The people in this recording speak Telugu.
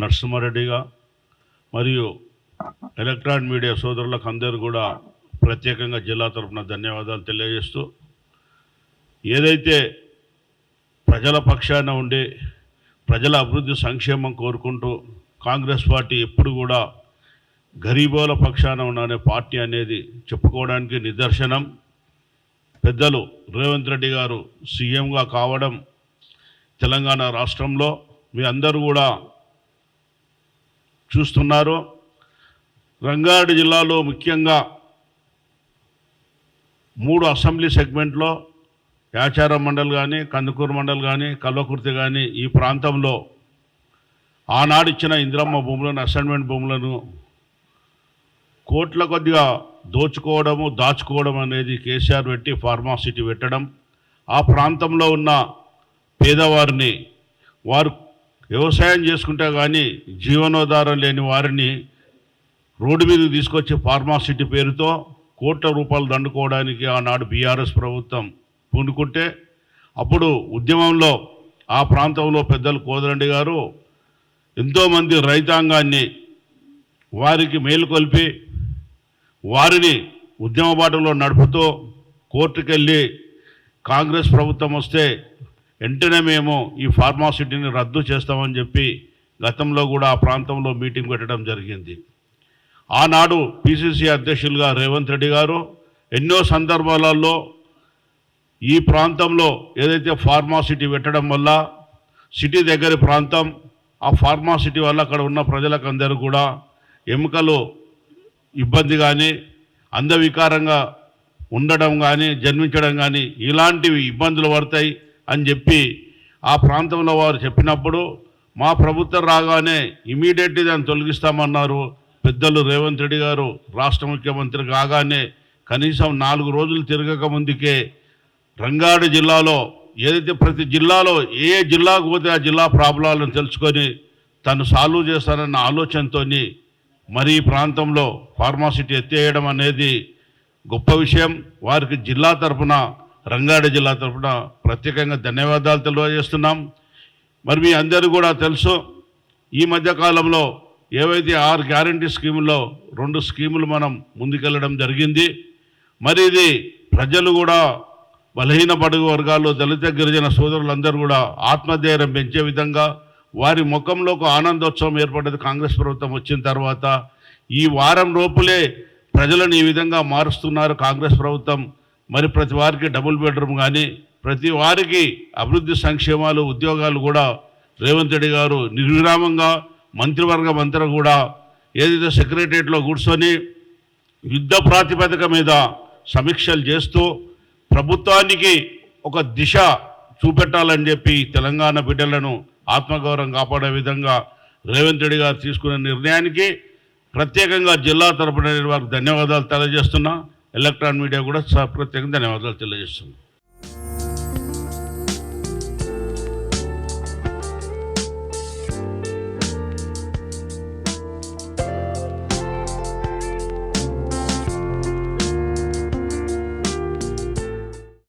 నరసింహారెడ్డిగా మరియు ఎలక్ట్రానిక్ మీడియా సోదరులకు అందరూ కూడా ప్రత్యేకంగా జిల్లా తరఫున ధన్యవాదాలు తెలియజేస్తూ ఏదైతే ప్రజల పక్షాన ఉండి ప్రజల అభివృద్ధి సంక్షేమం కోరుకుంటూ కాంగ్రెస్ పార్టీ ఎప్పుడు కూడా గరీబోల పక్షాన ఉన్న పార్టీ అనేది చెప్పుకోవడానికి నిదర్శనం. పెద్దలు రేవంత్ రెడ్డి గారు సీఎంగా కావడం తెలంగాణ రాష్ట్రంలో మీ అందరూ కూడా చూస్తున్నారు. రంగారెడ్డి జిల్లాలో ముఖ్యంగా మూడు అసెంబ్లీ సెగ్మెంట్లో యాచారం మండల్ కానీ కందుకూరు మండల్ కానీ కల్వకుర్తి కానీ ఈ ప్రాంతంలో ఆనాడు ఇచ్చిన ఇందిరమ్మ భూములను అసైన్మెంట్ భూములను కోట్ల కొద్దిగా దోచుకోవడము దాచుకోవడం అనేది కేసీఆర్ పెట్టి ఫార్మాసిటీ పెట్టడం. ఆ ప్రాంతంలో ఉన్న పేదవారిని వారు వ్యవసాయం చేసుకుంటే కానీ జీవనోధారం లేని వారిని రోడ్డు మీదకి తీసుకొచ్చి ఫార్మాసిటీ పేరుతో కోట్ల రూపాయలు దండుకోవడానికి ఆనాడు బీఆర్ఎస్ ప్రభుత్వం పూనుకుంటే అప్పుడు ఉద్యమంలో ఆ ప్రాంతంలో పెద్దలు కోదరండి గారు ఎంతోమంది రైతాంగాన్ని వారికి మేలుకొల్పి వారిని ఉద్యమ బాటలో నడుపుతూ కోర్టుకెళ్ళి కాంగ్రెస్ ప్రభుత్వం వస్తే వెంటనే మేము ఈ ఫార్మాసిటీని రద్దు చేస్తామని చెప్పి గతంలో కూడా ఆ ప్రాంతంలో మీటింగ్ పెట్టడం జరిగింది. ఆనాడు పిసిసి అధ్యక్షులుగా రేవంత్ రెడ్డి గారు ఎన్నో సందర్భాలలో ఈ ప్రాంతంలో ఏదైతే ఫార్మాసిటీ పెట్టడం వల్ల సిటీ దగ్గర ప్రాంతం ఆ ఫార్మాసిటీ వల్ల అక్కడ ఉన్న ప్రజలకు అందరూ కూడా ఎముకలు ఇబ్బంది కానీ అందవికారంగా ఉండడం కానీ జన్మించడం కానీ ఇలాంటివి ఇబ్బందులు పడతాయి. అని చెప్పి ఆ ప్రాంతంలో వారు చెప్పినప్పుడు మా ప్రభుత్వం రాగానే ఇమీడియట్లీ దాన్ని తొలగిస్తామన్నారు. పెద్దలు రేవంత్ రెడ్డి గారు రాష్ట్ర ముఖ్యమంత్రి కాగానే కనీసం నాలుగు రోజులు తిరగక ముందుకే రంగారెడ్డి జిల్లాలో ఏదైతే ప్రతి జిల్లాలో ఏ జిల్లాకు పోతే ఆ జిల్లా ప్రాబ్లాలను తెలుసుకొని తను సాల్వ్ చేస్తానన్న ఆలోచనతోని మరి ఈ ప్రాంతంలో ఫార్మాసిటీ ఎత్తేయడం అనేది గొప్ప విషయం. వారికి జిల్లా తరఫున రంగారెడ్డి జిల్లా తరఫున ప్రత్యేకంగా ధన్యవాదాలు తెలియజేస్తున్నాం. మరి మీ అందరూ కూడా తెలుసు ఈ మధ్యకాలంలో ఏవైతే ఆరు గ్యారంటీ స్కీముల్లో రెండు స్కీములు మనం ముందుకెళ్ళడం జరిగింది మరి ఇది ప్రజలు కూడా బలహీన పడుగు వర్గాలు దళిత గిరిజన సోదరులందరూ కూడా ఆత్మధైర్యం పెంచే విధంగా వారి ముఖంలో ఒక ఆనందోత్సవం ఏర్పడ్డది కాంగ్రెస్ ప్రభుత్వం వచ్చిన తర్వాత. ఈ వారం లోపులే ప్రజలను ఈ విధంగా మారుస్తున్నారు కాంగ్రెస్ ప్రభుత్వం. మరి ప్రతి వారికి డబుల్ బెడ్రూమ్ కానీ ప్రతి వారికి అభివృద్ధి సంక్షేమాలు ఉద్యోగాలు కూడా రేవంత్ రెడ్డి గారు నిర్విరామంగా మంత్రివర్గం అంతా కూడా ఏదైతే సెక్రటరియట్లో కూర్చొని యుద్ధ ప్రాతిపదిక మీద సమీక్షలు చేస్తూ ప్రభుత్వానికి ఒక దిశ చూపెట్టాలని చెప్పి తెలంగాణ బిడ్డలను ఆత్మగౌరవం కాపాడే విధంగా రేవంత్ రెడ్డి గారు తీసుకున్న నిర్ణయానికి ప్రత్యేకంగా జిల్లా తరపున వారికి ధన్యవాదాలు తెలియజేస్తున్నా. ఎలక్ట్రాన్ మీడియా కూడా స- ప్రత్యేకంగా ధన్యవాదాలు తెలియజేస్తుంది.